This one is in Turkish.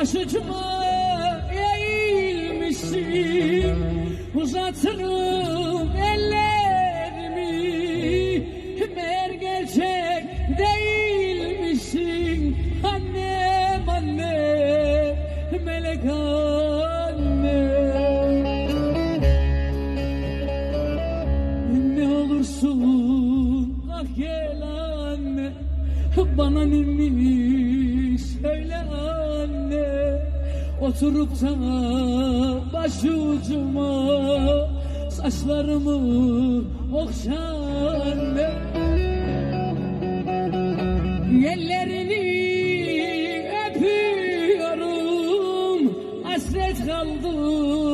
Başucuma eğilmişsin. Uzatırım ellerimi. Meğer gerçek değilmişsin. Annem annem Melek annem Ne olursun. Ah gel anne. Bana ninni söyle anne Oturup sana başucuma Saçlarımı okşa anne Ellerini öpüyorum Hasret kaldım.